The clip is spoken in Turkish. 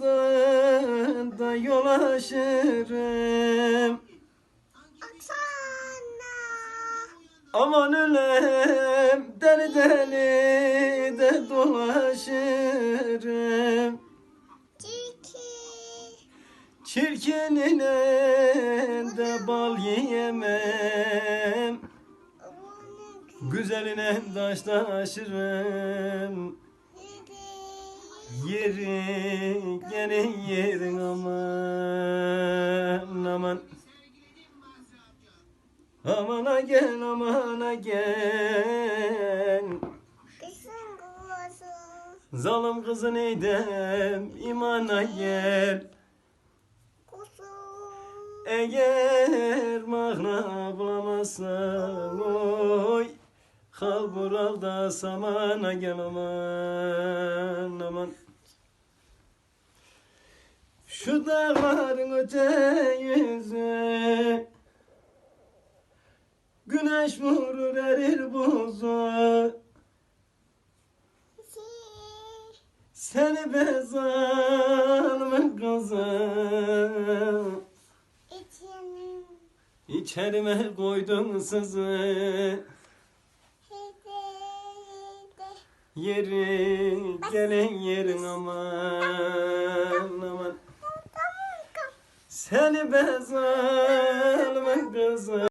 dağında yol aşırım. Aman ölem deli deli de dolaşırım. Çirkinine de bal yiyemem. Güzeline taş taşırım gibi. Yeri gene yerin aman aman Amana gel amana gel. Zalim kızın eydem imana gel. Eğer mağna bulamazsan oy Kal burada samana gel aman aman Şu dağların öte yüzü Güneş vurur erir buzu. Seni bezalımın kızı İçim. İçerime koydun sızı. Yeri gelen yerin aman Seni bezalımın kızı